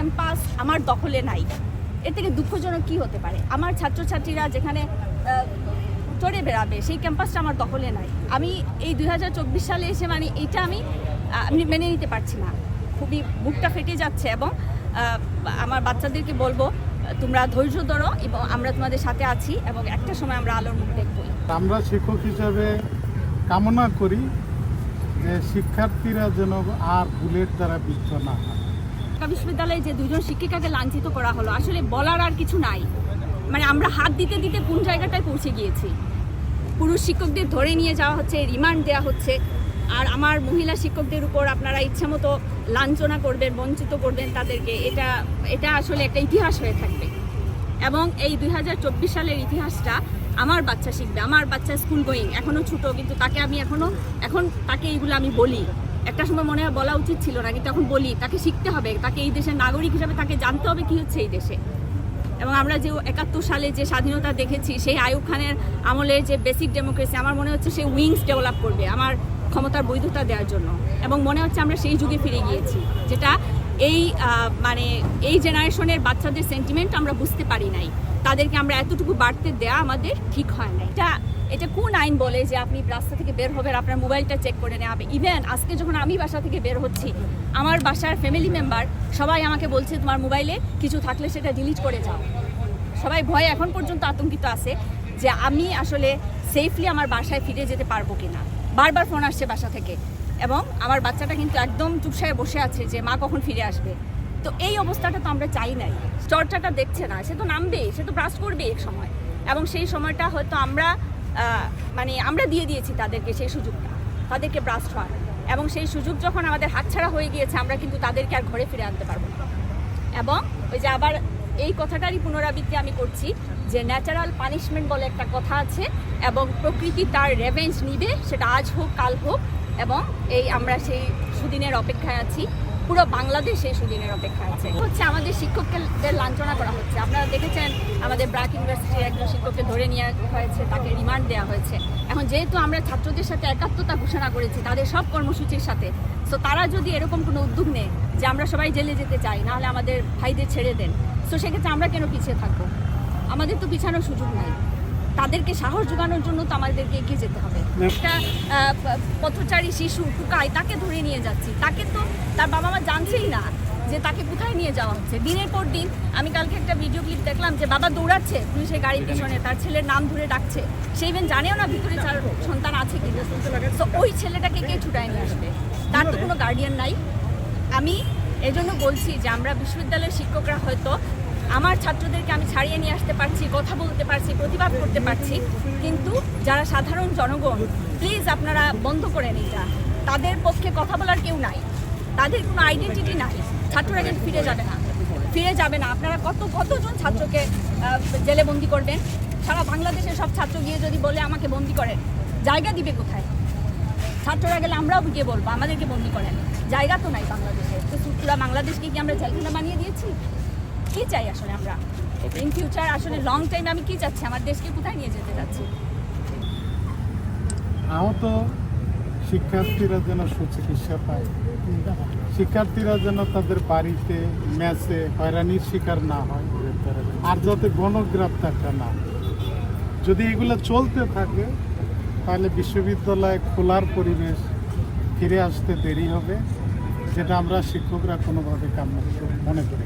Campus আমার দখলে নাই। এর থেকে দুঃখজনক কি হতে পারে? আমার ছাত্রছাত্রীরা যেখানে চড়ে বেড়াবে, সেই ক্যাম্পাসটা আমার দখলে নাই। আমি এই দুই হাজার চব্বিশ সালে এসে মানে এইটা আমি আমি মেনে নিতে পারছি না। খুবই বুকটা ফেটে যাচ্ছে এবং আমার বাচ্চাদেরকে বলব, তোমরা ধৈর্য ধরো এবং আমরা তোমাদের সাথে আছি এবং একটা সময় আমরা আলোর মুখ দেখবই। আমরা শিক্ষক হিসাবে কামনা করি যে শিক্ষার্থীরা যেন আর বুলেট দ্বারা বিদ্ধ না হয়। ঢাকা বিশ্ববিদ্যালয়ে যে দুজন শিক্ষিকাকে লাঞ্ছিত করা হলো, আসলে বলার আর কিছু নাই। মানে আমরা হাত দিতে দিতে কোন জায়গাটায় পৌঁছে গিয়েছি? পুরুষ শিক্ষকদের ধরে নিয়ে যাওয়া হচ্ছে রিমান্ড দেওয়া হচ্ছে, আর আমার মহিলা শিক্ষকদের উপর আপনারা ইচ্ছামতো লাঞ্ছনা করবেন, বঞ্চিত করবেন তাদেরকে। এটা এটা আসলে একটা ইতিহাস হয়ে থাকবে। এবং এই দুই হাজার চব্বিশ সালের ইতিহাসটা আমার বাচ্চা শিখবে, আমার বাচ্চা স্কুল গোয়িং এখনও ছোট, কিন্তু তাকে আমি এখনও এখন তাকে এইগুলো আমি বলি। একটা সময় মনে হয় বলা উচিত ছিল না, কিন্তু এখন বলি, তাকে শিখতে হবে, তাকে এই দেশের নাগরিক হিসাবে তাকে জানতে হবে কি হচ্ছে এই দেশে। এবং আমরা যে একাত্তর সালে যে স্বাধীনতা দেখেছি, সেই আয়ুব খানের আমলে যে বেসিক ডেমোক্রেসি আমার মনে হচ্ছে সে উইংস ডেভেলপ করবে, আমার ক্ষমতার বৈধতা দেওয়ার জন্য। এবং মনে হচ্ছে আমরা সেই যুগে ফিরে গিয়েছি, যেটা এই মানে এই জেনারেশনের বাচ্চাদের সেন্টিমেন্ট আমরা বুঝতে পারি নাই। তাদেরকে আমরা এতটুকু বাড়তে দেয়া আমাদের ঠিক হয় না এটা এটা কোন আইন বলে যে আপনি রাস্তা থেকে বের হবেন, আপনার মোবাইলটা চেক করে নেওয়া? হবে ইভেন আজকে যখন আমি বাসা থেকে বের হচ্ছি, আমার বাসার ফ্যামিলি মেম্বার সবাই আমাকে বলছে, তোমার মোবাইলে কিছু থাকলে সেটা ডিলিট করে যাও সবাই ভয়ে এখন পর্যন্ত আতঙ্কিত আছে যে আমি আসলে সেফলি আমার বাসায় ফিরে যেতে পারব কিনা। বারবার ফোন আসছে বাসা থেকে। এবং আমার বাচ্চাটা কিন্তু একদম চুপসায় বসে আছে যে মা কখন ফিরে আসবে। তো এই অবস্থাটা তো আমরা চাই নাই। চর্চাটা দেখছে না, সে তো নামবে, সে তো ব্রাশ করবে এক সময়। এবং সেই সময়টা হয়তো আমরা মানে আমরা দিয়ে দিয়েছি তাদেরকে সেই সুযোগটা, তাদেরকে ব্রাশ হওয়ার। এবং সেই সুযোগ যখন আমাদের হাতছাড়া হয়ে গিয়েছে, আমরা কিন্তু তাদেরকে আর ঘরে ফিরে আনতে পারব না। এবং ওই যে আবার এই কথাটারই পুনরাবৃত্তি আমি করছি যে ন্যাচারাল পানিশমেন্ট বলে একটা কথা আছে এবং প্রকৃতি তার রেভেঞ্জ নিবে, সেটা আজ হোক, কাল হোক এবং এই আমরা সেই সুদিনের অপেক্ষায় আছি। পুরো বাংলাদেশ সুদিনের অপেক্ষায় আছে। হচ্ছে আমাদের শিক্ষকদের লাঞ্ছনা করা হচ্ছে। আপনারা দেখেছেন, আমাদের ব্রাক ইউনিভার্সিটির একজন শিক্ষককে ধরে নিয়ে হয়েছে, তাকে রিমান্ড দেওয়া হয়েছে। এখন যেহেতু আমরা ছাত্রদের সাথে একাত্মতা ঘোষণা করেছি, তাদের সব কর্মসূচির সাথে তো তারা যদি এরকম কোনো উদ্যোগ নেয় যে আমরা সবাই জেলে যেতে চাই, নাহলে আমাদের ভাইদের ছেড়ে দেন তো সেক্ষেত্রে আমরা কেন পিছিয়ে থাকব? আমাদের তো পিছানোর সুযোগ নাই। তাদেরকে সাহস যোগানোর জন্য তো আমাদেরকে এগিয়ে যেতে হবে। একটা পথচারী শিশু টুকায় তাকে ধরে নিয়ে যাচ্ছি। তাকে তো তার বাবা মা জানছেই না যে তাকে কোথায় নিয়ে যাওয়া হচ্ছে। দিনের পর দিন আমি কালকে একটা ভিডিও ক্লিপ দেখলাম যে বাবা দৌড়াচ্ছে পুলিশের গাড়ির পিছনে তার ছেলের নাম ধরে ডাকছে। সে ইভেন জানেও না ভিতরে তার সন্তান আছে কি তো ওই ছেলেটাকে কে ছুটায় নিয়ে আসবে? তার তো কোনো গার্ডিয়ান নাই। আমি এজন্য বলছি যে আমরা বিশ্ববিদ্যালয়ের শিক্ষকরা হয়তো আমার ছাত্রদেরকে আমি ছাড়িয়ে নিয়ে আসতে পারছি, কথা বলতে পারছি, প্রতিবাদ করতে পারছি। কিন্তু যারা সাধারণ জনগণ প্লিজ আপনারা বন্ধ করে করেন এটা। তাদের পক্ষে কথা বলার কেউ নাই। তাদের কোনো আইডেন্টিটি নাই। ছাত্ররা কিন্তু ফিরে যাবে না। ফিরে যাবে না। আপনারা কত, কতজন ছাত্রকে জেলে বন্দি করবেন? সারা বাংলাদেশের সব ছাত্র গিয়ে যদি বলে আমাকে বন্দি করেন, জায়গা দিবে কোথায়? ছাত্ররা গেলে আমরাও গিয়ে বলব, আমাদেরকে বন্দি করেন। জায়গা তো নাই বাংলাদেশে। তো পুরো বাংলাদেশকে কি আমরা জেলখানা বানিয়ে দিয়েছি? কি চাই আসলে আমরা? ইন ফিউচার আসলে লং টাইম আমি কি চাচ্ছি? আমার দেশকে কোথায় নিয়ে যেতে চাচ্ছি? আহত শিক্ষার্থীরা যেন সুচিকিৎসা পায়। শিক্ষার্থীরা যেন তাদের বাড়িতে ম্যাচে হয়রানির শিকার না হয়। আর যাতে গণগ্রেপ্তারটা না হয়। যদি এগুলো চলতে থাকে তাহলে বিশ্ববিদ্যালয়ে খোলার পরিবেশ ফিরে আসতে দেরি হবে যেটা আমরা শিক্ষকরা কোনোভাবে কাম্য মনে করি